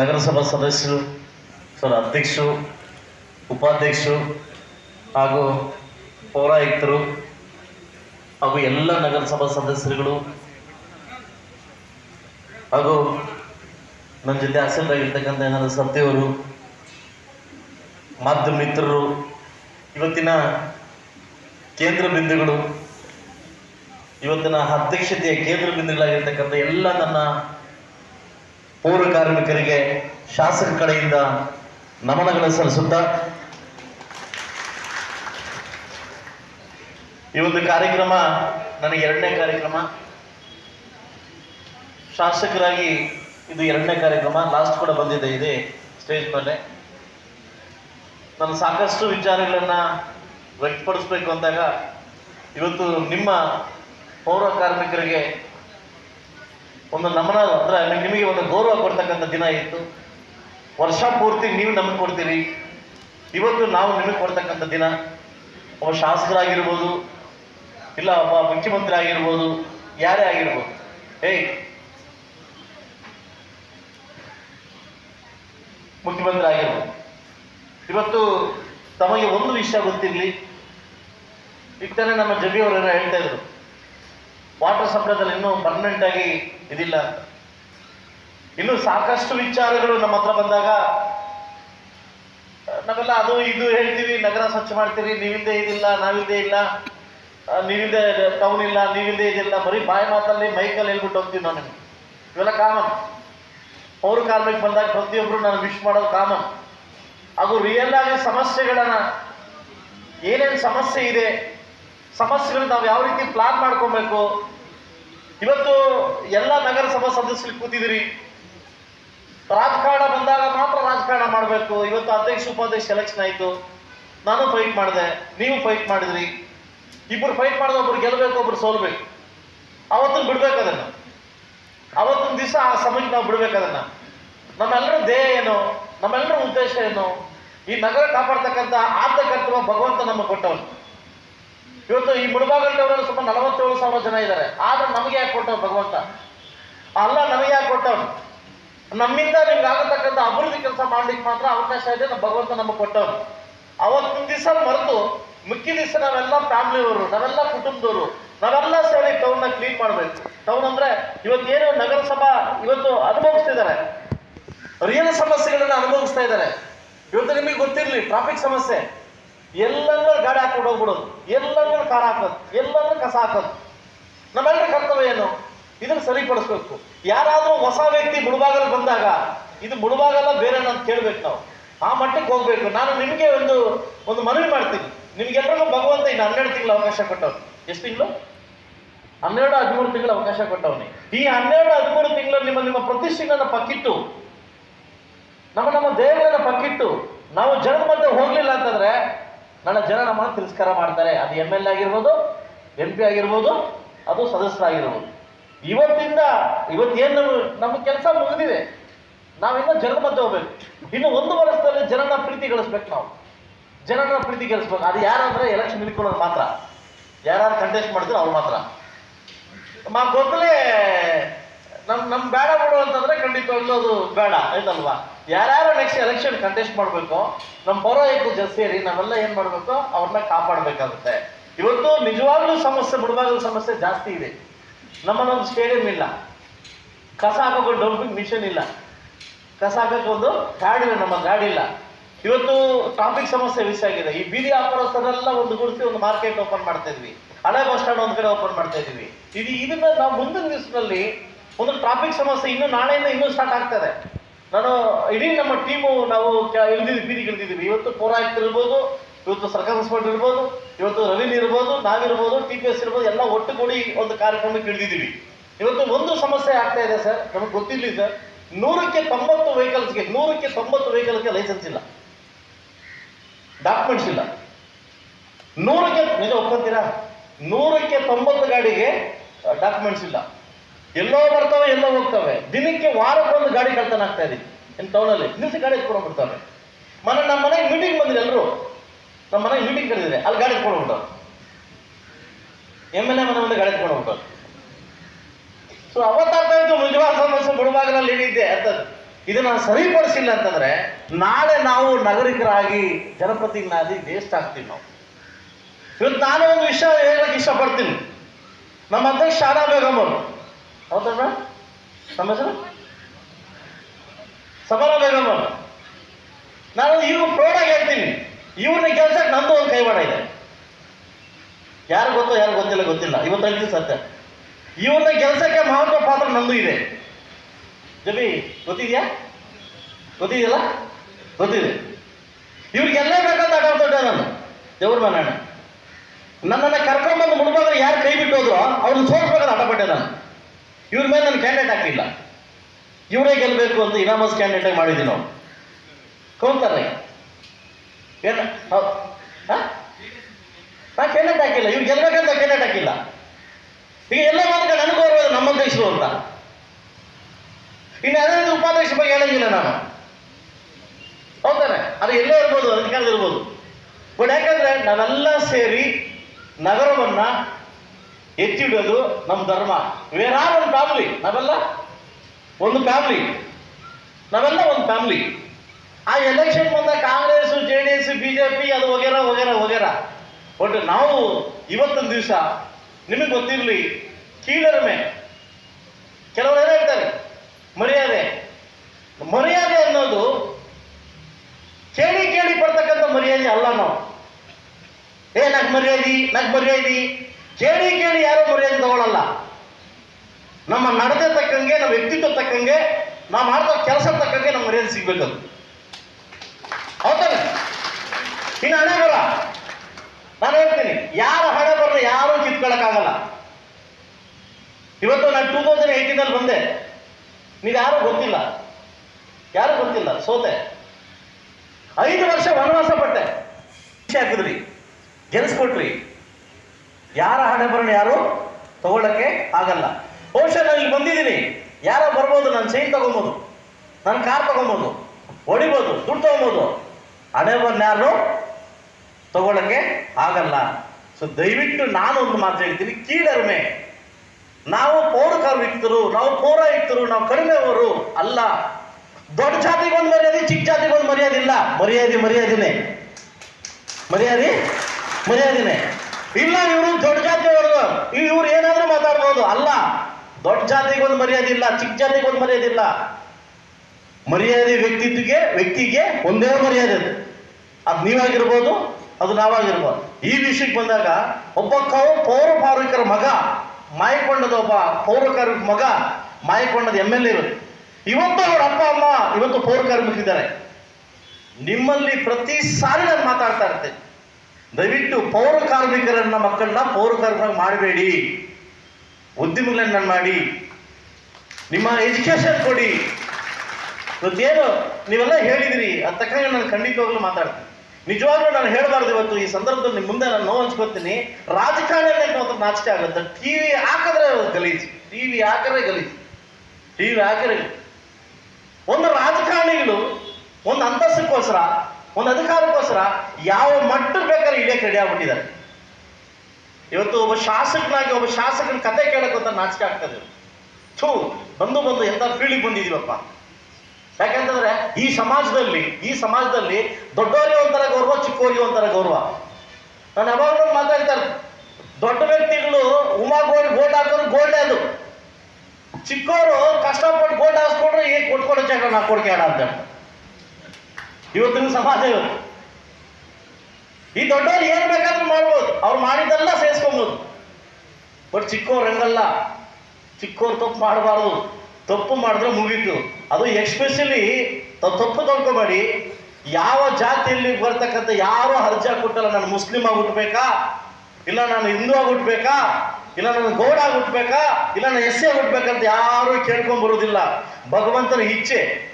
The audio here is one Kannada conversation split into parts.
ನಗರಸಭಾ ಸದಸ್ಯರು, ಸರ್ ಅಧ್ಯಕ್ಷರು, ಉಪಾಧ್ಯಕ್ಷರು ಹಾಗೂ ಪೌರಾಯುಕ್ತರು ಹಾಗೂ ಎಲ್ಲ ನಗರಸಭಾ ಸದಸ್ಯರುಗಳು ಹಾಗೂ ನನ್ನ ಜೊತೆ ಹಸಿರಾಗಿರ್ತಕ್ಕಂಥ ನನ್ನ ಸತ್ಯವರು ಮಾಧ್ಯಮ ಮಿತ್ರರು, ಇವತ್ತಿನ ಕೇಂದ್ರ ಬಿಂದುಗಳು, ಇವತ್ತಿನ ಅಧ್ಯಕ್ಷತೆಯ ಕೇಂದ್ರ ಬಿಂದುಗಳಾಗಿರ್ತಕ್ಕಂಥ ಎಲ್ಲ ನನ್ನ ಪೌರ ಕಾರ್ಮಿಕರಿಗೆ ಶಾಸಕ ಕಡೆಯಿಂದ ನಮನಗಳನ್ನು ಸಲ್ಲಿಸುತ್ತಾ, ಈ ಒಂದು ಕಾರ್ಯಕ್ರಮ ನನಗೆ ಎರಡನೇ ಕಾರ್ಯಕ್ರಮ. ಶಾಸಕರಾಗಿ ಇದು ಎರಡನೇ ಕಾರ್ಯಕ್ರಮ ಲಾಸ್ಟ್ ಕೂಡ ಬಂದಿದೆ ಇದೆ ಸ್ಟೇಜ್ ಮೇಲೆ. ನಾನು ಸಾಕಷ್ಟು ವಿಚಾರಗಳನ್ನು ವ್ಯಕ್ತಪಡಿಸ್ಬೇಕು ಅಂದಾಗ, ಇವತ್ತು ನಿಮ್ಮ ಪೌರ ಕಾರ್ಮಿಕರಿಗೆ ಒಂದು ನಮನ ಅಂದ್ರೆ ನಿಮಗೆ ಒಂದು ಗೌರವ ಕೊಡ್ತಕ್ಕಂಥ ದಿನ ಇತ್ತು. ವರ್ಷ ಪೂರ್ತಿ ನೀವು ನಮಗೆ ಕೊಡ್ತೀರಿ. ಇವತ್ತು ನಾವು ನಿಮಗೆ ಕೊಡ್ತಕ್ಕಂಥ ದಿನ. ಒಬ್ಬ ಶಾಸಕರಾಗಿರ್ಬೋದು, ಇಲ್ಲ ಒಬ್ಬ ಮುಖ್ಯಮಂತ್ರಿ ಆಗಿರ್ಬೋದು, ಯಾರೇ ಆಗಿರ್ಬೋದು. ಏಯ್, ಮುಖ್ಯಮಂತ್ರಿ ಆಗಿರ್ಬೋದು. ಇವತ್ತು ತಮಗೆ ಒಂದು ವಿಷಯ ಗೊತ್ತಿರಲಿ. ಈಗ ತಾನೇ ನಮ್ಮ ಏನೋ ಹೇಳ್ತಾ ಇದ್ರು. ವಾಟರ್ ಸಪ್ಲೈದಲ್ಲಿ ಇನ್ನೂ ಪರ್ಮನೆಂಟ್ ಆಗಿ ಇದಿಲ್ಲ. ಅಂತ ಇನ್ನು ಸಾಕಷ್ಟು ವಿಚಾರಗಳು ನಮ್ಮ ಹತ್ರ ಬಂದಾಗ ನಾವೆಲ್ಲ ಅದು ಇದು ಹೇಳ್ತೀವಿ, ನಗರ ಸ್ವಚ್ಛ ಮಾಡ್ತೀರಿ, ನೀವಿಲ್ಲದೆ ಇದಿಲ್ಲ, ನಾವಿಲ್ಲದೆ ಇಲ್ಲ ನೀವಿಲ್ಲದೆ ಟೌನ್ ಇಲ್ಲ, ನೀವಿಲ್ಲದೆ ಇದಿಲ್ಲ, ಬರೀ ಬಾಯಿ ಮಾತಲ್ಲಿ ಮೈಕಲ್ಲಿ ಹೇಳ್ಬಿಟ್ಟು ಹೋಗ್ತೀವಿ ನಾನು ಇವೆಲ್ಲ ಕಾಮನ್ ಪೌರ ಕಾರ್ಮಿಕ ಬಂದಾಗ ಪ್ರತಿಯೊಬ್ಬರು ನಾನು ವಿಶ್ ಮಾಡೋದು ಕಾಮನ್ ಹಾಗೂ ರಿಯಲ್ ಆಗಿ ಸಮಸ್ಯೆಗಳನ್ನ, ಏನೇನು ಸಮಸ್ಯೆ ಇದೆ, ಸಮಸ್ಯೆಗಳನ್ನ ನಾವು ಯಾವ ರೀತಿ ಪ್ಲಾನ್ ಮಾಡ್ಕೊಬೇಕು ಇವತ್ತು ಎಲ್ಲ ನಗರಸಭಾ ಸದಸ್ಯರು ಕೂತಿದಿರಿ ರಾಜಕಾರಣ ಬಂದಾಗ ಮಾತ್ರ ರಾಜಕಾರಣ ಮಾಡಬೇಕು. ಇವತ್ತು ಅಧ್ಯಕ್ಷ, ಉಪಾಧ್ಯಕ್ಷ ಎಲೆಕ್ಷನ್ ಆಯಿತು. ನಾನು ಫೈಟ್ ಮಾಡಿದೆ. ನೀವು ಫೈಟ್ ಮಾಡಿದ್ರಿ. ಇಬ್ಬರು ಫೈಟ್ ಮಾಡಿದ ಒಬ್ರು ಗೆಲ್ಲಬೇಕು ಒಬ್ರು ಸೋಲ್ಬೇಕು. ಅವತ್ತನ್ನು ಬಿಡ್ಬೇಕು ಅದನ್ನು. ಅವತ್ತೊಂದು ದಿವಸ ಆ ಸಮಯಕ್ಕೆ ನಾವು ಬಿಡ್ಬೇಕು ಅದನ್ನು. ನಮ್ಮೆಲ್ಲರ ಧ್ಯೇಯ ಏನು? ನಮ್ಮೆಲ್ಲರ ಉದ್ದೇಶ ಏನು? ಈ ನಗರ ಕಾಪಾಡ್ತಕ್ಕಂಥ ಆದ್ಯ ಕರ್ತವ್ಯ ಭಗವಂತ ನಮ್ಮ ಕೊಟ್ಟವನು. ಇವತ್ತು ಈ ಮುಳುಬಾಗಲ್ದವರಲ್ಲಿ ಸುಮಾರು ನಲವತ್ತೇಳು ಸಾವಿರ ಜನ ಇದ್ದಾರೆ. ಆದ್ರೆ ನಮಗೆ ಯಾಕೆ ಕೊಟ್ಟವ್ ಭಗವಂತ? ಅಲ್ಲ, ನಮಗೆ ಯಾಕೆ ಕೊಟ್ಟವನು ನಮ್ಮಿಂದ ನಿಮ್ಗೆ ಆಗತಕ್ಕಂಥ ಅಭಿವೃದ್ಧಿ ಕೆಲಸ ಮಾಡ್ಲಿಕ್ಕೆ ಮಾತ್ರ ಅವಕಾಶ ಇದೆ, ನಮ್ಮ ಭಗವಂತ ನಮಗೆ ಕೊಟ್ಟವನು ಅವತ್ತಿನ ದಿವಸ ಮರೆತು, ಮುಖ್ಯ ದಿವಸ ನಾವೆಲ್ಲ ಫ್ಯಾಮಿಲಿಯವರು, ನಾವೆಲ್ಲ ಕುಟುಂಬದವರು, ನಾವೆಲ್ಲ ಸೇರಿ ಟೌನ್ನ ಕ್ಲೀನ್ ಮಾಡಬೇಕು. ಟೌನ್ ಅಂದ್ರೆ ಇವತ್ತೇನು ನಗರಸಭಾ ಇವತ್ತು ಅನುಭವಿಸ್ತಿದ್ದಾರೆ. ರಿಯಲ್ ಸಮಸ್ಯೆಗಳನ್ನ ಅನುಭವಿಸ್ತಾ ಇದ್ದಾರೆ. ಇವತ್ತು ನಿಮಗೆ ಗೊತ್ತಿರಲಿ ಟ್ರಾಫಿಕ್ ಸಮಸ್ಯೆ. ಎಲ್ಲೆಲ್ಲ ಗಾಡಿ ಹಾಕೊಂಡು ಹೋಗ್ಬಿಡೋದು. ಎಲ್ಲಂದ್ರೆ ಕಾರ ಹಾಕೋದು. ಎಲ್ಲಂದ್ರೆ ಕಸ ಹಾಕೋದು. ನಮ್ಮೆಲ್ಲರ ಕರ್ತವ್ಯ ಏನು? ಇದನ್ನ ಸರಿಪಡಿಸ್ಬೇಕು. ಯಾರಾದರೂ ಹೊಸ ವ್ಯಕ್ತಿ ಮುಳುಬಾಗಲು ಬಂದಾಗ, ಇದು ಮುಳುಬಾಗಲ್ಲ ಬೇರೆ ಅಂತ ಕೇಳ್ಬೇಕು ನಾವು. ಆ ಮಟ್ಟಕ್ಕೆ ಹೋಗ್ಬೇಕು. ನಾನು ನಿಮಗೆ ಒಂದು ಒಂದು ಮನವಿ ಮಾಡ್ತೀನಿ. ನಿಮ್ಗೆಲ್ಲರಿಗೂ ಭಗವಂತ ಇನ್ನು ಹನ್ನೆರಡು ತಿಂಗಳು ಅವಕಾಶ ಕೊಟ್ಟವ್ರು ಎಷ್ಟು ತಿಂಗಳು? ಹನ್ನೆರಡು, ಹದಿಮೂರು ತಿಂಗಳು ಅವಕಾಶ ಕೊಟ್ಟವನಿ. ಈ ಹನ್ನೆರಡು, ಹದಿಮೂರು ತಿಂಗಳು ನಿಮ್ಮ ನಿಮ್ಮ ಪ್ರತಿಷ್ಠೆಗಳನ್ನ ಪಕ್ಕಿಟ್ಟು, ನಮ್ಮ ನಮ್ಮ ದೇವರನ್ನ ಪಕ್ಕಿಟ್ಟು, ನಾವು ಜನದ ಮಧ್ಯೆ ಹೋಗ್ಲಿಲ್ಲ ಅಂತಂದ್ರೆ ನನ್ನ ಜನ ನಮ್ಮನ್ನು ತಿರಸ್ಕಾರ ಮಾಡ್ತಾರೆ. ಅದು ಎಂ ಎಲ್ ಎ ಆಗಿರ್ಬೋದು ಎಂ ಪಿ ಆಗಿರ್ಬೋದು, ಅದು ಸದಸ್ಯರಾಗಿರ್ಬೋದು. ಇವತ್ತಿಂದ, ಇವತ್ತೇನು ನಮ್ಮ ನಮ್ಮ ಕೆಲಸ ಮುಗಿದಿದೆ. ನಾವಿನ್ನೂ ಜನರ ಮಧ್ಯೆ ಹೋಗ್ಬೇಕು. ಇನ್ನು ಒಂದು ವರ್ಷದಲ್ಲಿ ಜನನ ಪ್ರೀತಿ ಗಳಿಸ್ಬೇಕು ನಾವು. ಜನನ ಪ್ರೀತಿ ಗಳಿಸ್ಬೇಕು. ಅದು ಯಾರಂದ್ರೆ ಎಲೆಕ್ಷನ್ ನಿಲ್ಕೊಳ್ಳೋದು ಮಾತ್ರ. ಯಾರು ಕಂಟೆಸ್ಟ್ ಮಾಡಿದ್ರು ಅವ್ರು ಮಾತ್ರ. ಮಾ ಗೊತ್ತಲೇ ನಮ್ ನಮ್ ಬೇಡ ಬಿಡು ಅಂತಂದ್ರೆ ಖಂಡಿತವಾಗ್ಲೂ ಅದು ಬೇಡ, ಆಯ್ತಲ್ವಾ? ಯಾರ್ಯಾರು ನೆಕ್ಸ್ಟ್ ಎಲೆಕ್ಷನ್ ಕಂಟೆಸ್ಟ್ ಮಾಡಬೇಕು ನಮ್ಮ ಪೌರಾಯುಕ್ತ ಜನ ಸೇರಿ ನಾವೆಲ್ಲ ಏನ್ ಮಾಡ್ಬೇಕು, ಅವ್ರನ್ನ ಕಾಪಾಡಬೇಕಾಗುತ್ತೆ. ಇವತ್ತು ನಿಜವಾಗ್ಲೂ ಸಮಸ್ಯೆ, ಬಿಡುವಾಗಲೂ ಸಮಸ್ಯೆ ಜಾಸ್ತಿ ಇದೆ. ನಮ್ಮನ್ನೊಂದು ಸ್ಟೇಡಿಯಂ ಇಲ್ಲ. ಕಸ ಹಾಕೋಕೆ ಡಂಪಿಂಗ್ ಮಿಷನ್ ಇಲ್ಲ. ಕಸ ಹಾಕಕ್ಕೆ ಒಂದು ಗಾಡಿ ಇಲ್ಲ, ನಮ್ಮ ಗಾಡಿ ಇಲ್ಲ. ಇವತ್ತು ಟ್ರಾಫಿಕ್ ಸಮಸ್ಯೆ ವಿಷಯ ಆಗಿದೆ. ಈ ಬೀದಿ ವ್ಯಾಪಾರಸ್ಥರೆಲ್ಲ ಒಂದು ಗುಡಿಸಿ ಒಂದು ಮಾರ್ಕೆಟ್ ಓಪನ್ ಮಾಡ್ತಾ ಇದ್ವಿ. ಹಳೆ ಬಸ್ ಸ್ಟ್ಯಾಂಡ್ ಒಂದ್ ಕಡೆ ಓಪನ್ ಮಾಡ್ತಾ ಇದೀವಿ. ಇದು ಇದನ್ನ ನಾವು ಮುಂದಿನ ದಿವಸದಲ್ಲಿ ಒಂದು ಟ್ರಾಫಿಕ್ ಸಮಸ್ಯೆ ಇನ್ನು ನಾಳೆಯಿಂದ ಇನ್ನೂ ಸ್ಟಾರ್ಟ್ ಆಗ್ತದೆ. ನಾನು ಇಡೀ ನಮ್ಮ ಟೀಮು ನಾವು ಇಳಿದಿದ್ವಿ ಬೀದಿಗೆ ಇಳಿದಿದ್ದೀವಿ. ಇವತ್ತು ಪೌರಾಯುಕ್ತರು ಇರ್ಬೋದು, ಇವತ್ತು ಸರ್ಕಾರ ಸ್ಪೋರ್ಟ್ ಇರ್ಬೋದು, ಇವತ್ತು ರವೀನ್ ಇರ್ಬೋದು, ನಾವಿರ್ಬೋದು ಟಿ ಪಿ ಎಸ್ ಇರ್ಬೋದು, ಎಲ್ಲ ಒಟ್ಟುಗೂಡಿ ಒಂದು ಕಾರ್ಯಕ್ರಮಕ್ಕೆ ಇಳಿದಿದ್ದೀವಿ. ಇವತ್ತು ಒಂದು ಸಮಸ್ಯೆ ಆಗ್ತಾ ಇದೆ ಸರ್, ನಮಗೆ ಗೊತ್ತಿರಲಿ ಸರ್. ನೂರಕ್ಕೆ ತೊಂಬತ್ತು ವೆಹಿಕಲ್ಸ್ಗೆ ನೂರಕ್ಕೆ ತೊಂಬತ್ತು ವೆಹಿಕಲ್ಸ್ಗೆ ಲೈಸೆನ್ಸ್ ಇಲ್ಲ. ಡಾಕ್ಯುಮೆಂಟ್ಸ್ ಇಲ್ಲ. ನೂರಕ್ಕೆ, ನಿಜ ಒಪ್ಕೊಂತೀರಾ? ನೂರಕ್ಕೆ ತೊಂಬತ್ತು ಗಾಡಿಗೆ ಡಾಕ್ಯುಮೆಂಟ್ಸ್ ಇಲ್ಲ. ಎಲ್ಲೋ ಬರ್ತವೆ, ಎಲ್ಲೋ ಹೋಗ್ತವೆ. ದಿನಕ್ಕೆ ವಾರಕ್ಕೊಂದು ಗಾಡಿ ಕಳ್ತನ ಆಗ್ತಾ ಇದೆ. ಇನ್ನು ಟೌನಲ್ಲಿ ನಿಲ್ಸಿ ಗಾಡಿ ಎತ್ಕೊಂಡು ಬಿಡ್ತವೆ ಮೊನ್ನೆ ನಮ್ಮ ಮನೆಗೆ ಮೀಟಿಂಗ್ ಬಂದಿದೆ ಎಲ್ಲರೂ ನಮ್ಮ ಮನೆಗೆ ಮೀಟಿಂಗ್ ಕರೆದಿದೆ ಅಲ್ಲಿ ಗಾಡಿ ಎತ್ಕೊಂಡು ಬಿಟ್ಟು ಎಂ ಎಲ್ ಎ ಮನೆ ಮುಂದೆ ಗಾಡಿ ಎತ್ಕೊಂಡು ಹೋಗ್ತಾರೆ ಸೊ ಅವತ್ತಾಗ್ತಾ ನಿಜವಾದ ಸಮಸ್ಯೆ ಬಿಡುವಾಗಲಲ್ಲಿ ಹೇಳಿದ್ದೆ ಅಂತದ್ದು. ಇದನ್ನ ಸರಿಪಡಿಸಿಲ್ಲ ಅಂತಂದ್ರೆ, ನಾಳೆ ನಾವು ನಾಗರಿಕರಾಗಿ ಜನಪ್ರತಿನಿಧಿ ವೇಸ್ಟ್ ಆಗ್ತೀವಿ ನಾವು. ಇವತ್ತು ನಾನೇ ಒಂದು ವಿಷಯ ಹೇಳಕ್ಕೆ ಇಷ್ಟಪಡ್ತೀನಿ. ನಮ್ಮ ಅಧ್ಯಕ್ಷ ಶಾಲಾ ಬೇಗಮ್ ಅವರು. ಹೌದಾ ನಮ್ಮ ಹೆಸರು? ಸಬಲ ಬೇಗಮ್ ಅವರು ನಾನು ಇವ್ರು ಪ್ರೌಢಾಗಿ ಹೇಳ್ತೀನಿ. ಇವ್ರನ್ನ ಕೆಲ್ಸಕ್ಕೆ ನಂದು ಒಂದು ಕೈವಾಡ ಇದೆ. ಯಾರು ಗೊತ್ತೋ, ಯಾರು ಗೊತ್ತಿಲ್ಲ ಗೊತ್ತಿಲ್ಲ. ಇವತ್ತು ಹೇಳ್ತೀನಿ ಸತ್ಯ. ಇವ್ರನ್ನ ಕೆಲಸಕ್ಕೆ ಮಹತ್ವ ಪಾತ್ರ ನಂದು ಇದೆ. ಜಬಿ, ಗೊತ್ತಿದ್ಯಾ? ಗೊತ್ತಿದೆಯಲ್ಲ? ಗೊತ್ತಿದೆ. ಇವ್ರಿಗೆಲ್ಲ ಬೇಕಂತ ಆಟ ದೊಡ್ಡ ನಾನು. ದೇವ್ರ ಮನೆ ನನ್ನನ್ನು ಕರ್ಕೊಂಡ್ಬಂದು ಮುಡ್ಬಾದ್ರೆ ಯಾರು ಕೈ ಬಿಟ್ಟು ಹೋದ್ರು, ಅವ್ರನ್ನ ಸೋಲ್ಸ್ಬೇಕಂತ ಆಟಪಟ್ಟೆ ನಾನು. ಇವ್ರ ಮೇಲೆ ನಾನು ಕ್ಯಾಂಡಿಡೇಟ್ ಹಾಕಲಿಲ್ಲ. ಇವರೇ ಗೆಲ್ಲಬೇಕು ಅಂತ ಇನಾಮಸ್ ಕ್ಯಾಂಡಿಡೇಟ್ ಮಾಡಿದ್ವಿ ನಾವು. ಕೌಂತಾರೆ ಏನ ನಾ ಕ್ಯಾಂಡಿಡೇಟ್ ಹಾಕಿಲ್ಲ. ಇವ್ರು ಗೆಲ್ಲಬೇಕಂತ ಕ್ಯಾಂಡಿಡೇಟ್ ಹಾಕಿಲ್ಲ. ಈಗ ಎಲ್ಲ ಮಾತ್ರ ನನಗೂ ನಮ್ಮ ಅಧ್ಯಕ್ಷರು ಅಂತ. ಇನ್ನು ಅದೇ ಉಪಾಧ್ಯಕ್ಷ ಬಗ್ಗೆ ಹೇಳಂಗಿಲ್ಲ ನಾನು. ಹೌದಾನೆ ಅದು ಎಲ್ಲೇ ಇರ್ಬೋದು ಅದಕ್ಕೆ ಇರ್ಬೋದು. ಬಟ್ ಯಾಕಂದ್ರೆ ನಾವೆಲ್ಲ ಸೇರಿ ನಗರವನ್ನ ಎತ್ತಿಡೋದು ನಮ್ಮ ಧರ್ಮ. ವೇರ್ ಒಂದು ಫ್ಯಾಮಿಲಿ ನಾವೆಲ್ಲ ಒಂದು ಫ್ಯಾಮಿಲಿ ನಾವೆಲ್ಲ ಒಂದು ಫ್ಯಾಮಿಲಿ ಆ ಎಲೆಕ್ಷನ್ ಬಂದ Congress J D S B J P ಅದು ವಗೇರ ವಗೇರ ವಗೇರ ಬಟ್ ನಾವು ಇವತ್ತೊಂದು ದಿವಸ, ನಿಮಗೆ ಗೊತ್ತಿರಲಿ ಕೀಳರಿಮೆ ಕೆಲವರು ಏನೋ ಹೇಳ್ತಾರೆ, ಮರ್ಯಾದೆ. ಮರ್ಯಾದೆ ಅನ್ನೋದು ಕೇಳಿ ಕೇಳಿ ಪಡ್ತಕ್ಕಂಥ ಮರ್ಯಾದೆ ಅಲ್ಲ ನಾವು. ಏ, ನಗ್ ಮರ್ಯಾದಿ ನಗ್ ಮರ್ಯಾದಿ. ಕೇಳಿ ಕೇಳಿ ಯಾರು ಮರ್ಯಾದೆ ತಗೊಳಲ್ಲ. ನಮ್ಮ ನಡತೆ ತಕ್ಕಂಗೆ, ನಮ್ಮ ವ್ಯಕ್ತಿತ್ವ ತಕ್ಕಂಗೆ ನಾವು ಮಾಡ್ತಾ ಕೆಲಸ ತಕ್ಕಂಗೆ ನಮ್ಮ ಮರ್ಯಾದೆ ಸಿಗ್ಬೇಕದು. ಹೌದಲ್ಲ ಇನ್ನು ಹಣೆ ಬರ. ನಾನು ಹೇಳ್ತೀನಿ, ಯಾರ ಹಣೆ ಬರ ಯಾರು ಕಿತ್ಕೊಳ್ಳೋಕ್ಕಾಗಲ್ಲ ಇವತ್ತು ನಾನು ಟೂ ತೌಸಂಡ್ ಏಯ್ಟೀನಲ್ಲಿ ಬಂದೆ. ನೀವು ಯಾರು ಗೊತ್ತಿಲ್ಲ? ಯಾರು ಗೊತ್ತಿಲ್ಲ? ಸೋತೆ. ಐದು ವರ್ಷ ವನವಾಸ ಪಟ್ಟೆ. ಹಾಕಿದ್ರಿ. ಗೆಲ್ಸ್ಕೊಟ್ರಿ. ಯಾರ ಹಣೆ ಬರೋಣ ಯಾರು? ತಗೊಳ್ಳಕ್ಕೆ ಆಗಲ್ಲ. ಬಹುಶಃ ನಾನು ಇಲ್ಲಿ ಬಂದಿದ್ದೀನಿ. ಯಾರೋ ಬರ್ಬೋದು, ನಾನು ಸೈನ್ ತಗೊಬೋದು ನನ್ನ ಕಾರ್ ತಗೊಬೋದು ಹೊಡಿಬೋದು, ದುಡ್ಡು ತಗೊಬೋದು ಹಣೆ ಬರೋಣ ಯಾರು ತಗೊಳ್ಳಕ್ಕೆ ಆಗಲ್ಲ. ಸೊ ದಯವಿಟ್ಟು ನಾನು ಒಂದು ಮಾತು ಹೇಳ್ತೀನಿ. ಕೀಳರ್ಮೆ. ನಾವು ಪೌರ ಕಾರ್ಮಿಕರು ನಾವು ಪೌರಾಯುಕ್ತರು ನಾವು ಕಡಿಮೆಯವರು ಅಲ್ಲ. ದೊಡ್ಡ ಜಾತಿಗೆ ಒಂದು ಮರ್ಯಾದೆ, ಚಿಕ್ಕ ಜಾತಿಗೆ ಒಂದು ಮರ್ಯಾದೆ ಇಲ್ಲ. ಮರ್ಯಾದೆ, ಮರ್ಯಾದೆನೆ. ಮರ್ಯಾದೆ, ಮರ್ಯಾದೆನೆ. ಇಲ್ಲ, ಇವರು ದೊಡ್ಡ ಜಾತಿಯವರು. ಇವ್ರು ಏನಾದ್ರೂ ಮಾತಾಡ್ಬೋದು. ಅಲ್ಲ, ದೊಡ್ಡ ಜಾತಿಗೆ ಒಂದು ಮರ್ಯಾದೆ ಇಲ್ಲ, ಚಿಕ್ಕ ಜಾತಿಗೆ ಒಂದು ಮರ್ಯಾದೆ ಇಲ್ಲ. ಮರ್ಯಾದೆ ವ್ಯಕ್ತಿತ್ವಕ್ಕೆ, ವ್ಯಕ್ತಿಗೆ ಒಂದೇ ಮರ್ಯಾದೆ ಅದು. ಅದು ನೀವಾಗಿರ್ಬೋದು, ಅದು ನಾವಾಗಿರ್ಬೋದು. ಈ ವಿಷಯಕ್ಕೆ ಬಂದಾಗ, ಒಬ್ಬ ಕೌ ಪೌರ ಕಾರ್ಮಿಕರ ಮಗ, ಮಾಯಕೊಂಡದ ಒಬ್ಬ ಪೌರ ಕಾರ್ಮಿಕ ಮಗ, ಮಾಯಕೊಂಡದ ಎಂ ಎಲ್ ಎ ಇವತ್ತು ಅವರ ಅಪ್ಪ, ಅಮ್ಮ ಇವತ್ತು ಪೌರ ಕಾರ್ಮಿಕರಿದ್ದಾರೆ ನಿಮ್ಮಲ್ಲಿ ಪ್ರತಿ ಸಾರಿ ನಾನು ಮಾತಾಡ್ತಾ ಇರ್ತೇನೆ. ದಯವಿಟ್ಟು ಪೌರ ಕಾರ್ಮಿಕರನ್ನ ಮಕ್ಕಳನ್ನ ಪೌರ ಕಾರ್ಮಿಕ ಮಾಡಬೇಡಿ. ಉದ್ಯಮಗಳನ್ನ ಮಾಡಿ. ನಿಮ್ಮ ಎಜುಕೇಶನ್ ಕೊಡಿ. ಇವತ್ತೇನು ನೀವೆಲ್ಲ ಹೇಳಿದಿರಿ, ಅದ ತಕ್ಕಂಗೆ ನಾನು ಖಂಡಿತವಾಗ್ಲೂ ಮಾತಾಡ್ತೀನಿ. ನಿಜವಾಗ್ಲೂ ನಾನು ಹೇಳಬಾರ್ದು ಇವತ್ತು ಈ ಸಂದರ್ಭದಲ್ಲಿ ಮುಂದೆ ನಾನು ನೋವು ಹಂಚ್ಕೊತೀನಿ. ರಾಜಕಾರಣಿ ಮಾತ್ರ ನಾಚಿಕೆ ಆಗುತ್ತೆ. ಟಿವಿ ಹಾಕಿದ್ರೆ ಗಲೀಜು. ಟಿವಿ ಹಾಕಿದ್ರೆ ಗಲೀಜು. ಟಿವಿ ಹಾಕಿದ್ರೆ ಗಲೀಜು. ಒಂದು ರಾಜಕಾರಣಿಗಳು, ಒಂದು ಅಂತಸ್ತಕ್ಕೋಸ್ಕರ ಒಂದು ಅಧಿಕಾರಕ್ಕೋಸ್ಕರ ಯಾವ ಮಟ್ಟಕ್ಕೆ ಬೇಕಾದ್ರೆ ಇಡೀ ರೆಡಿ ಆಗ್ಬಿಟ್ಟಿದ್ದಾರೆ. ಇವತ್ತು ಒಬ್ಬ ಶಾಸಕನಾಗಿ ಒಬ್ಬ ಶಾಸಕನ ಕತೆ ಕೇಳಕ್ಕೆ ಅಂತ ನಾಚಿಕೆ ಆಗ್ತದೆ. ಥೂ, ಬಂದು ಬಂದು ಎಂಥ ಫೀಲ್ಡಿಗೆ ಬಂದಿದೀವಪ್ಪ ಯಾಕಂತಂದ್ರೆ ಈ ಸಮಾಜದಲ್ಲಿ ಈ ಸಮಾಜದಲ್ಲಿ ದೊಡ್ಡವರಿಗೆ ಒಂಥರ ಗೌರವ, ಚಿಕ್ಕವರಿಗೆ ಒಂಥರ ಗೌರವ. ನಾನು ಯಾವಾಗಲೂ ಮಾತಾಡ್ತಾರೆ ದೊಡ್ಡ ವ್ಯಕ್ತಿಗಳು ಉಮಾ ಗೋಲ್ಡ್ ಗೋಲ್ಡ್ ಹಾಕೋರು ಗೋಲ್ಡ್ ಅದು. ಚಿಕ್ಕವರು ಕಷ್ಟಪಟ್ಟು ಗೋಲ್ಡ್ ಹಾಕ್ಸ್ಕೊಂಡ್ರೆ ಈಗ ಕೊಟ್ಕೊಡೋ ಚಕ್ರ ನಾ ಕೊಡ್ಕೆ ಅಂತ ಇವತ್ತಿನ ಸಮಾಜ ಇವತ್ತು. ಈ ದೊಡ್ಡವ್ರು ಏನ್ ಬೇಕಾದ್ರೂ ಮಾಡ್ಬೋದು. ಅವ್ರು ಮಾಡಿದ್ದೆಲ್ಲ ಸೇರಿಸ್ಕೊಬೋದು. ಬಟ್ ಚಿಕ್ಕವ್ರು ಹಂಗಲ್ಲ. ಚಿಕ್ಕವ್ರು ತಪ್ಪು ಮಾಡಬಾರ್ದು. ತಪ್ಪು ಮಾಡಿದ್ರೆ ಮುಗೀತು. ಅದು ಎಕ್ಸ್ಪೆಷಲಿ ತಪ್ಪು ತೊಳ್ಕೊಬೇಡಿ. ಯಾವ ಜಾತಿಯಲ್ಲಿ ಬರ್ತಕ್ಕಂಥ ಯಾರು ಅರ್ಜಿ ಕೊಟ್ಟಲ್ಲ ನಾನು ಮುಸ್ಲಿಮ್ ಆಗಿ ಇಲ್ಲ ನಾನು ಹಿಂದೂ ಆಗಿ ಇಲ್ಲ ನಾನು ಗೌಡ ಆಗಿ ಹುಟ್ಬೇಕಾ ಇಲ್ಲ ನಾನು ಎಸ್ ಆಗಿ ಹುಟ್ಬೇಕಂತ ಯಾರು ಕೇಳ್ಕೊಂಡ್ ಬರೋದಿಲ್ಲ ಭಗವಂತನ ಇಚ್ಛೆ.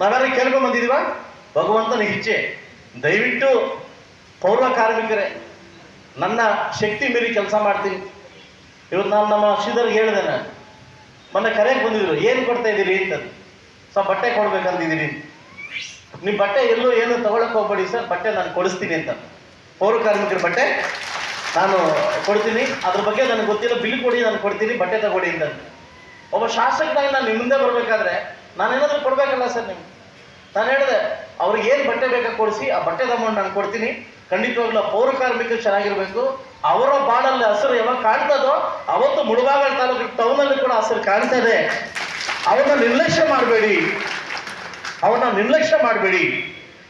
ನಾವೆಲ್ಲ ಕೇಳ್ಕೊಂಡ್ ಬಂದಿದೀವ ಭಗವಂತನ ಇಚ್ಛೆ. ದಯವಿಟ್ಟು ಪೌರ ಕಾರ್ಮಿಕರೇ, ನನ್ನ ಶಕ್ತಿ ಮೀರಿ ಕೆಲಸ ಮಾಡ್ತೀನಿ. ಇವತ್ತು ನಾನು ನಮ್ಮ ಶ್ರೀಧರ್ಗೆ ಹೇಳಿದೆ ನಾನು. ಮೊನ್ನೆ ಕರೆಗೆ ಬಂದಿದ್ರು, ಏನು ಕೊಡ್ತಾ ಇದ್ದೀರಿ ಅಂತ. ಸೊ ಬಟ್ಟೆ ಕೊಡ್ಬೇಕಂತಿದ್ದೀರಿ ನಿಮ್ಮ ಬಟ್ಟೆ ಎಲ್ಲೂ ಏನು ತಗೊಳಕ್ಕೆ ಹೋಗ್ಬೇಡಿ ಸರ್, ಬಟ್ಟೆ ನಾನು ಕೊಡಿಸ್ತೀನಿ ಅಂತ. ಪೌರ ಕಾರ್ಮಿಕರ ಬಟ್ಟೆ ನಾನು ಕೊಡ್ತೀನಿ. ಅದ್ರ ಬಗ್ಗೆ ನನಗೆ ಗೊತ್ತಿಲ್ಲ, ಬಿಲ್ ಕೊಡಿ, ನಾನು ಕೊಡ್ತೀನಿ, ಬಟ್ಟೆ ತಗೊಳ್ಳಿ ಅಂತ. ಒಬ್ಬ ಶಾಸಕನಾಗಿ ನಾನು ನಿಮ್ಮ ಮುಂದೆ ಬರಬೇಕಾದ್ರೆ ನಾನೇನಾದ್ರೂ ಕೊಡ್ಬೇಕಲ್ಲ ಸರ್ ನಿಮ್ಗೆ? ನಾನು ಹೇಳಿದೆ, ಅವ್ರಿಗೆ ಏನು ಬಟ್ಟೆ ಬೇಕಾ ಕೊಡಿಸಿ, ಆ ಬಟ್ಟೆ ತಗೊಂಡು ನಾನು ಕೊಡ್ತೀನಿ. ಖಂಡಿತವಾಗ್ಲೂ ಪೌರ ಕಾರ್ಮಿಕರು ಚೆನ್ನಾಗಿರ್ಬೇಕು. ಅವರ ಬಾಳಲ್ಲಿ ಹಸಿರು ಯಾವಾಗ ಕಾಣ್ತದೋ ಅವತ್ತು ಮುಳುಬಾಗಲ ತಾಲೂಕು ಟೌನಲ್ಲಿ ಕೂಡ ಹಸಿರು ಕಾಣ್ತದೆ ಅವನ್ನ ನಿರ್ಲಕ್ಷ್ಯ ಮಾಡಬೇಡಿ. ಅವನ್ನ ನಿರ್ಲಕ್ಷ್ಯ ಮಾಡಬೇಡಿ.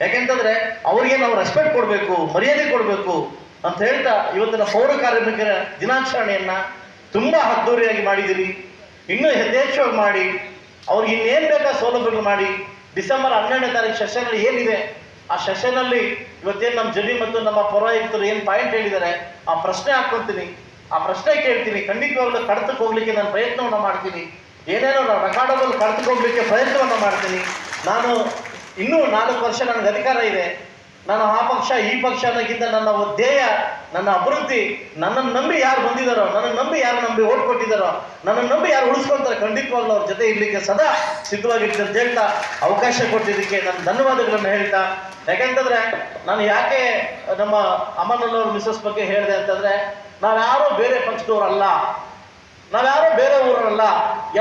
ಯಾಕೆಂತಂದ್ರೆ ಅವ್ರಿಗೆ ನಾವು ರೆಸ್ಪೆಕ್ಟ್ ಕೊಡಬೇಕು, ಮರ್ಯಾದೆ ಕೊಡಬೇಕು ಅಂತ ಹೇಳ್ತಾ ಇವತ್ತಿನ ಪೌರ ಕಾರ್ಮಿಕರ ದಿನಾಚರಣೆಯನ್ನ ತುಂಬಾ ಅದ್ದೂರಿಯಾಗಿ ಮಾಡಿದಿರಿ ಇನ್ನೂ ಯಥೇಚ್ಛವಾಗಿ ಮಾಡಿ, ಅವ್ರಿಗೆ ಇನ್ನೇನು ಬೇಕಾ ಸೌಲಭ್ಯಗಳು ಮಾಡಿ, ಡಿಸೆಂಬರ್ ಹನ್ನೆರಡನೇ ತಾರೀಕು ಸೆಷನ್ ಏನಿದೆ ಆ ಸೆಷನಲ್ಲಿ ಇವತ್ತೇನು ನಮ್ಮ ಜಡಿ ಮತ್ತು ನಮ್ಮ ಪೌರಾಯುಕ್ತರು ಏನು ಪಾಯಿಂಟ್ ಹೇಳಿದ್ದಾರೆ, ಆ ಪ್ರಶ್ನೆ ಹಾಕ್ಕೊಳ್ತೀನಿ ಆ ಪ್ರಶ್ನೆ ಕೇಳ್ತೀನಿ. ಖಂಡಿತವಾಗ್ಲೂ ಕಡತಕ್ಕೆ ಹೋಗ್ಲಿಕ್ಕೆ ನಾನು ಪ್ರಯತ್ನವನ್ನು ಮಾಡ್ತೀನಿ. ಏನೇನೋ ರೆಕಾರ್ಡಬಲ್ ಕಡತಕ್ಕೆ ಹೋಗ್ಲಿಕ್ಕೆ ಪ್ರಯತ್ನವನ್ನು ಮಾಡ್ತೀನಿ. ನಾನು ಇನ್ನೂ ನಾಲ್ಕು ವರ್ಷ ನನಗೆ ಅಧಿಕಾರ ಇದೆ. ನಾನು ಆ ಪಕ್ಷ, ಈ ಪಕ್ಷ ಅನ್ನೋಕ್ಕಿಂತ ನನ್ನ ಧ್ಯೇಯ ನನ್ನ ಅಭಿವೃದ್ಧಿ, ನನ್ನನ್ನು ನಂಬಿ ಯಾರು ಬಂದಿದ್ದಾರೋ, ನನ್ನನ್ನು ನಂಬಿ ಯಾರು ನಂಬಿ ಓಟ್ ಕೊಟ್ಟಿದ್ದಾರೋ, ನನ್ನನ್ನು ನಂಬಿ ಯಾರು ಉಳಿಸ್ಕೊಂತಾರೆ, ಖಂಡಿತವಾಗ್ಲೂ ಅವ್ರ ಜೊತೆ ಇರ್ಲಿಕ್ಕೆ ಸದಾ ಸಿದ್ಧವಾಗಿರ್ತೀನಿ ಅಂತ ಹೇಳ್ತಾ ಅವಕಾಶ ಕೊಟ್ಟಿದ್ದಕ್ಕೆ ನನ್ನ ಧನ್ಯವಾದಗಳನ್ನು ಹೇಳ್ತಾ. ಯಾಕೆಂತಂದ್ರೆ ನಾನು ಯಾಕೆ ನಮ್ಮ ಅಮರ್ನಲ್ಲವ್ರ ಮಿಸಸ್ ಬಗ್ಗೆ ಹೇಳಿದೆ ಅಂತಂದ್ರೆ, ನಾವ್ಯಾರೋ ಬೇರೆ ಪಕ್ಷದವರಲ್ಲ ನಾವ್ಯಾರೋ ಬೇರೆ ಊರಲ್ಲ,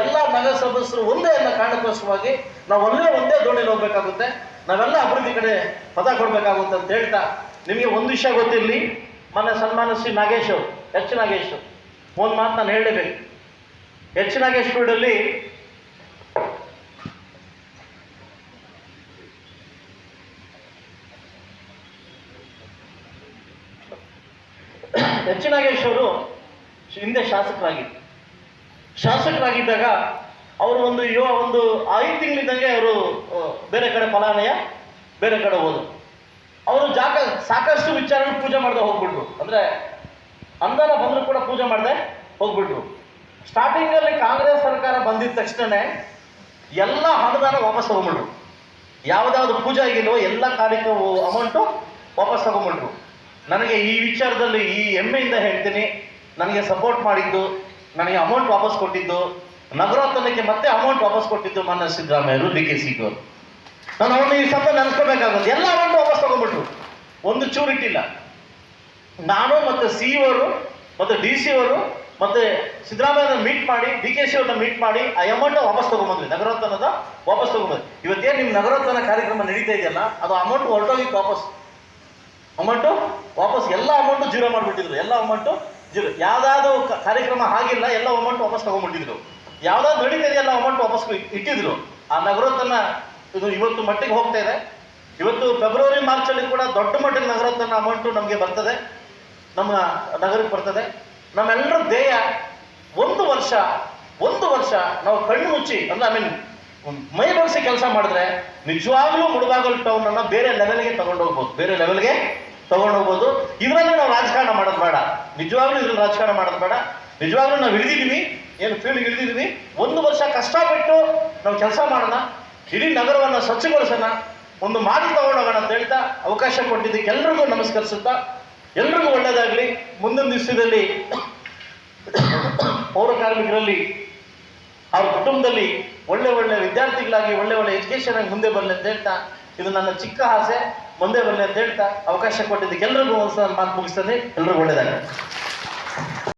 ಎಲ್ಲ ನಗರ ಸದಸ್ಯರು ಒಂದೇ ಎಲ್ಲ ಕಾರಣಕ್ಕೋಸ್ಕರವಾಗಿ ನಾವು ಒಂದೇ ಒಂದೇ ದೋಣಿಲಿ ಹೋಗ್ಬೇಕಾಗುತ್ತೆ, ನಾವೆಲ್ಲ ಅಭಿವೃದ್ಧಿ ಕಡೆ ಪದ ಕೊಡ್ಬೇಕಾಗುತ್ತೆ ಅಂತ ಹೇಳ್ತಾ. ನಿಮಗೆ ಒಂದು ವಿಷಯ ಗೊತ್ತಿರಲಿ ಮೊನ್ನೆ ಸನ್ಮಾನ ಶ್ರೀ ನಾಗೇಶ್ ಅವರು, ಎಚ್ ನಾಗೇಶ್ ಒಂದು ಮಾತು ನಾನು ಹೇಳಬೇಕು ಎಚ್ ನಾಗೇಶ್ ಫೀಲ್ಡಲ್ಲಿ ಎಚ್ ನಾಗೇಶ್ ಅವರು ಹಿಂದೆ ಶಾಸಕರಾಗಿದ್ದರು ಶಾಸಕರಾಗಿದ್ದಾಗ ಅವರು ಒಂದು ಯುವ ಒಂದು ಐದು ತಿಂಗಳಿದ್ದಂಗೆ ಅವರು ಬೇರೆ ಕಡೆ ಫಲಾನಯ ಬೇರೆ ಕಡೆ ಹೋದ್ರು. ಅವರು ಜಾಗ ಸಾಕಷ್ಟು ವಿಚಾರಣೆ ಪೂಜೆ ಮಾಡದೆ ಹೋಗ್ಬಿಟ್ರು. ಅಂದ್ರೆ ಅಂದನ ಬಂದರೂ ಕೂಡ ಪೂಜೆ ಮಾಡದೆ ಹೋಗ್ಬಿಟ್ರು. ಸ್ಟಾರ್ಟಿಂಗಲ್ಲಿ ಕಾಂಗ್ರೆಸ್ ಸರ್ಕಾರ ಬಂದಿದ ತಕ್ಷಣನೇ ಎಲ್ಲ ಅನುದಾನ ವಾಪಸ್ ತಗೊಂಡ್ಬಿಟ್ರು. ಯಾವುದ್ಯಾವುದು ಪೂಜೆ ಆಗಿಲ್ವೋ ಎಲ್ಲ ಕಾರ್ಯಕ್ರಮ ಅಮೌಂಟು ವಾಪಸ್ ತಗೊಂಡ್ಬಿಟ್ರು. ನನಗೆ ಈ ವಿಚಾರದಲ್ಲಿ ಈ ಹೆಮ್ಮೆಯಿಂದ ಹೇಳ್ತೀನಿ. ನನಗೆ ಸಪೋರ್ಟ್ ಮಾಡಿದ್ದು, ನನಗೆ ಅಮೌಂಟ್ ವಾಪಸ್ ಕೊಟ್ಟಿದ್ದು ನಗರೋತ್ತರಕ್ಕೆ ಮತ್ತೆ ಅಮೌಂಟ್ ವಾಪಸ್ ಕೊಟ್ಟಿದ್ದು ಮಾನ್ಯ ಸಿದ್ದರಾಮಯ್ಯರು, ಡಿ ಕೆ ಸಿಗವರು ನಾನು ಅವನು ಈ ಸಭೆ ನೆನೆಸ್ಕೋಬೇಕಾಗುತ್ತೆ. ಎಲ್ಲ ಒಂದು ವಾಪಸ್ ತಗೊಂಡ್ಬಿಟ್ರು. ಒಂದು ಚೂರು ಇಟ್ಟಿಲ್ಲ. ನಾನು ಮತ್ತೆ ಸಿ ಅವರು, ಮತ್ತೆ ಡಿ ಸಿ ಅವರು, ಮತ್ತೆ ಸಿದ್ದರಾಮಯ್ಯನ ಮೀಟ್ ಮಾಡಿ ಡಿ ಕೆ ಶಿ ಅವ್ರನ್ನ ಮೀಟ್ ಮಾಡಿ, ಆ ಅಮೌಂಟ್ ವಾಪಸ್ ತಗೊಂಡ್ಬಂದ್ವಿ. ನಗರೋತ್ಥಾನದ ವಾಪಸ್ ತಗೊಂಡ್ಬಂದ್ವಿ. ಇವತ್ತೇನು ನಿಮ್ಮ ನಗರೋತ್ಥಾನ ಕಾರ್ಯಕ್ರಮ ನಡೀತಾ ಇದೆಯಲ್ಲ, ಅದು ಅಮೌಂಟ್ ಹೊರಟೋಗಿತ್ತು ವಾಪಸ್. ಅಮೌಂಟು ವಾಪಸ್ ಎಲ್ಲ ಅಮೌಂಟು ಜೀರೋ ಮಾಡಿಬಿಟ್ಟಿದ್ರು. ಎಲ್ಲ ಅಮೌಂಟು ಜೀರೋ. ಯಾವ್ದಾದ್ರು ಕಾರ್ಯಕ್ರಮ ಆಗಿಲ್ಲ, ಎಲ್ಲ ಅಮೌಂಟ್ ವಾಪಸ್ ತಗೊಂಡ್ಬಿಟ್ಟಿದ್ರು. ಯಾವುದಾದ್ರು ನಡೀತಾ ಇದೆಯಲ್ಲ ಅಮೌಂಟ್ ವಾಪಸ್ ಇಟ್ಟಿದ್ರು. ಆ ನಗರೋತ್ಥಾನ ಇದು ಇವತ್ತು ಮಟ್ಟಿಗೆ ಹೋಗ್ತಾ ಇದೆ. ಇವತ್ತು ಫೆಬ್ರವರಿ ಮಾರ್ಚಲ್ಲಿ ಕೂಡ ದೊಡ್ಡ ಮಟ್ಟಿಗೆ ನಗರೋತ್ಥಾನ ಅಮೌಂಟು ನಮಗೆ ಬರ್ತದೆ. ನಮ್ಮ ನಗರಕ್ಕೆ ಬರ್ತದೆ. ನಮ್ಮೆಲ್ಲರ ಧ್ಯೇಯ ಒಂದು ವರ್ಷ ಒಂದು ವರ್ಷ ನಾವು ಕಣ್ಣು ಮುಚ್ಚಿ, ಅಂದ್ರೆ ಐ ಮೀನ್ ಮೈ ಬಗ್ಸಿ ಕೆಲಸ ಮಾಡಿದ್ರೆ ನಿಜವಾಗ್ಲೂ ಮುಳುಬಾಗಲ್ ಟೌನ್ ಅನ್ನ ಬೇರೆ ಲೆವೆಲ್ಗೆ ತಗೊಂಡು ಹೋಗ್ಬೋದು ಬೇರೆ ಲೆವೆಲ್ಗೆ ತಗೊಂಡು ಹೋಗ್ಬೋದು ಇದರಲ್ಲಿ ನಾವು ರಾಜಕಾರಣ ಮಾಡೋದು ಬೇಡ. ನಿಜವಾಗ್ಲೂ ಇದ್ರಲ್ಲಿ ರಾಜಕಾರಣ ಮಾಡೋದು ಬೇಡ. ನಿಜವಾಗ್ಲೂ ನಾವು ಹಿಡಿದಿದ್ದೀವಿ. ಏನು ಫೀಲ್ಡ್ ಹಿಡಿದಿದ್ದೀವಿ. ಒಂದು ವರ್ಷ ಕಷ್ಟಪಟ್ಟು ನಾವು ಕೆಲಸ ಮಾಡೋಣ. ಇಡೀ ನಗರವನ್ನು ಸ್ವಚ್ಛಗೊಳಿಸೋಣ. ಒಂದು ಮಾತು ತಗೊಂಡೋಗೋಣ ಅಂತ ಹೇಳ್ತಾ ಅವಕಾಶ ಕೊಟ್ಟಿದ್ದಕ್ಕೆ ಎಲ್ರಿಗೂ ನಮಸ್ಕರಿಸುತ್ತಾ, ಎಲ್ರಿಗೂ ಒಳ್ಳೆಯದಾಗಲಿ ಮುಂದಿನ ದಿವಸದಲ್ಲಿ ಪೌರ ಕಾರ್ಮಿಕರಲ್ಲಿ ಅವ್ರ ಕುಟುಂಬದಲ್ಲಿ ಒಳ್ಳೆ ಒಳ್ಳೆ ವಿದ್ಯಾರ್ಥಿಗಳಾಗಿ, ಒಳ್ಳೆ ಒಳ್ಳೆ ಎಜುಕೇಶನ್ ಆಗಿ ಮುಂದೆ ಬರಲಿ ಅಂತ ಹೇಳ್ತಾ, ಇದು ನನ್ನ ಚಿಕ್ಕ ಆಸೆ. ಮುಂದೆ ಬರಲಿ ಅಂತ ಹೇಳ್ತಾ ಅವಕಾಶ ಕೊಟ್ಟಿದ್ದಕ್ಕೆ ಎಲ್ರಿಗೂ ಒಂದು ಮಾತು ಮುಗಿಸ್ತದೆ ಎಲ್ರಿಗೂ ಒಳ್ಳೆಯದಾಗಲಿ